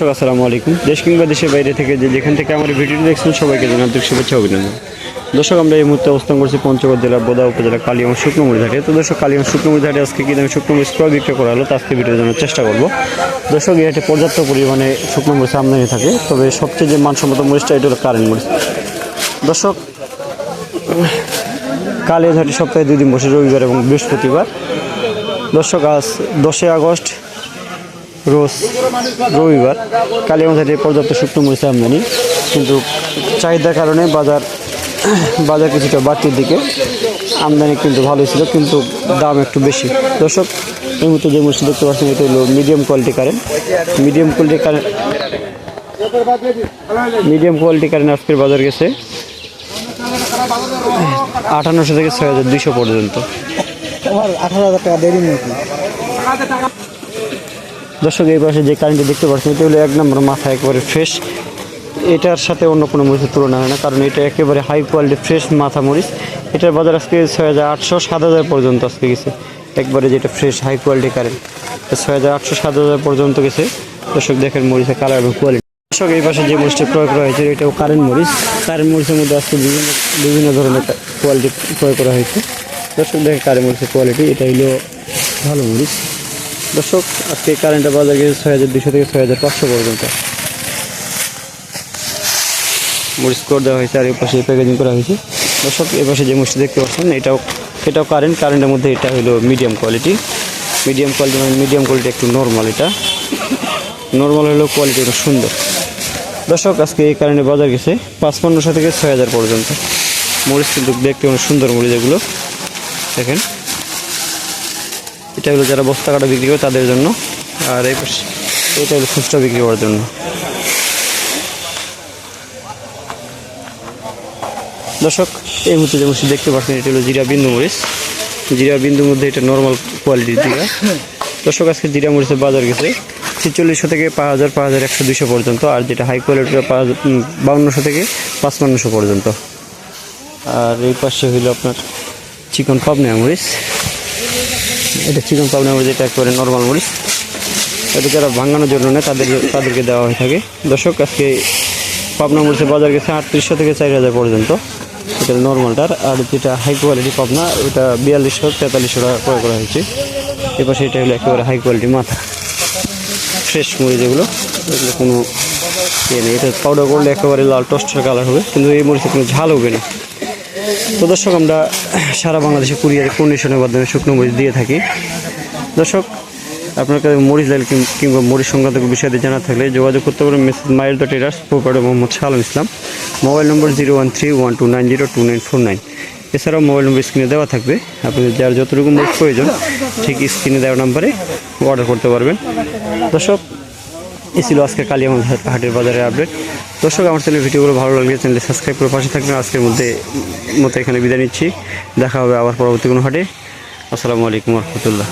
দর্শক, আসসালামু আলাইকুম। দেশ কিংবা দেশের বাইরে থেকে যে যেখান থেকে আমার ভিডিও দেখছেন সবাইকে জানাতে শুভেচ্ছা অভিনন্দন। দর্শক আমরা এই মুহূর্তে অবস্থান করছি পঞ্চগড় জেলার বোদা উপজেলা কালিয়াম শুকনোমুড়ি ঘাটে। তো দর্শক কালিয়াম শুকনোমুড়ি ঘাটে আজকে কি দামে শুকনো ক্রয় বিক্রয় করা হলো আজকে ভিডিও জানার চেষ্টা করব। দর্শক এই হাটে পর্যাপ্ত পরিমাণে শুকনো মরিচ আমদানি থাকে তবে সবচেয়ে যে মানসম্মত মরিচটা এটা হলো কারেন্ট মরিচ। দর্শক কালিয়াঘাটি সপ্তাহে দুই দিন বসে রবিবার এবং বৃহস্পতিবার। দর্শক আজ দশই আগস্ট রোজ রবিবার কালিয়ামাঝাটে পর্যাপ্ত শুকনো মরিচ আমদানি। কিন্তু চাহিদার কারণে বাজার বাজার কিছুটা বাড়তির দিকে আমদানি কিন্তু ভালোই ছিল, কিন্তু দাম একটু বেশি। দর্শক, এই মুহূর্তে যে মরিচ দেখতে পাচ্ছেন, এটা হলো medium quality current medium quality current medium quality current আজকের বাজার গেছে আটান্নশো থেকে ছয় হাজার দুইশো পর্যন্ত। আঠারো হাজার টাকা দেরি নাকি দর্শক, এই পাশে যে কারেন্টটি দেখতে পাচ্ছেন, এটা হলো এক নম্বর মাথা একেবারে ফ্রেশ এটার সাথে অন্য কোনো মরিচের তুলনা হয় না, কারণ এটা একেবারে হাই কোয়ালিটি ফ্রেশ মাথা মরিচ। এটার বাজার আজকে ছয় হাজার আটশো, সাত হাজার পর্যন্ত আজকে গেছে। একবারে যেটা ফ্রেশ হাই কোয়ালিটি কারেন্ট ছয় হাজার আটশো, সাত হাজার পর্যন্ত গেছে। দর্শক, দেখেন মরিচের কালার এবং কোয়ালিটি দর্শক, এই পাশে যে মরিচটা ক্রয় করা হয়েছে, এটাও কারেন্ট মরিচ। কারেন্ট মরিচের মধ্যে আজকে বিভিন্ন বিভিন্ন ধরনের কোয়ালিটি ক্রয় করা হয়েছে। দর্শক, দেখেন কারেন্ট মরিচের কোয়ালিটি এটা হলো ভালো মরিচ। দর্শক, আজকে কারেন্টের বাজার গেছে ছয় হাজার দুশো থেকে ছয় হাজার পাঁচশো পর্যন্ত। মরিচ করে দেওয়া হয়েছে আর এই পাশে প্যাকেজিং করা হয়েছে। দর্শক এ পাশে যে মরিচটা দেখতে পাচ্ছেন, এটাও এটাও কারেন্ট কারেন্টের মধ্যে এটা হলো মিডিয়াম কোয়ালিটি মিডিয়াম কোয়ালিটি মানে মিডিয়াম কোয়ালিটি একটু নর্মাল এটা। নর্মাল হলেও কোয়ালিটি একটু সুন্দর। দর্শক, আজকে এই কারেন্টের বাজার গেছে পাঁচপান্নশো থেকে ছয় হাজার পর্যন্ত। মরিচ কিন্তু দেখতে অনেক সুন্দর মরিচ এগুলো। দেখেন। এটা হলো যারা বস্তা কাটা বিক্রি করে তাদের জন্য। আর এই পাশে এটা হলো খুচরা বিক্রি করার জন্য। দর্শক, এই মুহূর্তে যে মরিচ দেখতে পাচ্ছেন, এটা হলো জিরা বিন্দু মরিচ। জিরা বিন্দুর মধ্যে এটা নর্মাল কোয়ালিটির জিরা। দর্শক, আজকে জিরা মরিচের বাজার গেছে ছিচল্লিশশো থেকে পাঁচ হাজার পাঁচ হাজার একশো দুশো পর্যন্ত। আর যেটা হাই কোয়ালিটির পাঁচ বাউন্নশো থেকে পাঁচপান্নশো পর্যন্ত। আর এই পাশে হইল আপনার চিকন পাবনা মরিচ। এটা চিকন পাবনা মরিচ এটা একেবারে নর্মাল মরিচ এটা যারা ভাঙানোর জন্য নেয় তাদের তাদেরকে দেওয়া হয়ে থাকে। দর্শক, আজকে পাবনা মরিচের বাজার গেছে আটত্রিশশো থেকে চার হাজার পর্যন্ত। এটা নর্মালটার আর যেটা হাই কোয়ালিটি পাবনা, ওটা বিয়াল্লিশশো, তেতাল্লিশশো টাকা ক্রয় করা হয়েছে। এপাশে এটা হলো একেবারে হাই কোয়ালিটি মাথা। ফ্রেশ মরিচ এগুলো। এগুলো কোনো ইয়ে নেই। এটা পাউডার করলে একেবারে লাল টস্টের কালার হবে, কিন্তু এই মরিচে কোনো ঝাল হবে না। তো দর্শক, আমরা সারা বাংলাদেশে কুরিয়ার কন্ডিশনের মাধ্যমে শুকনো মরিচ দিয়ে থাকি। দর্শক আপনার কাছে মরিচ লাইল কিংবা মরিচ সংক্রান্ত বিষয়ে জানা থাকলে যোগাযোগ করতে পারেন মেসেজ মাইল dot এরাস proprietor Mohammad Salam Islam. Mobile number zero one three one two nine zero two nine four nine. এছাড়াও মোবাইল নম্বর স্ক্রিনে দেওয়া থাকবে। আপনাদের যার যতটুকু মরিচ প্রয়োজন, ঠিক স্ক্রিনে দেওয়া নাম্বারে অর্ডার করতে পারবেন। দর্শক এই ছিল আজকে কালিয়ামাল হাটের বাজারের আপডেট দর্শক, আমার চ্যানেল ভিডিওগুলো ভালো লাগলে চ্যানেলটি সাবস্ক্রাইব করে পাশে থাকবেন। আজকের মধ্যে মতো এখানে বিদায় নিচ্ছি। দেখা হবে আবার পরবর্তী কোনো হাটে। আসসালামু আলাইকুম রহমতুল্লাহ।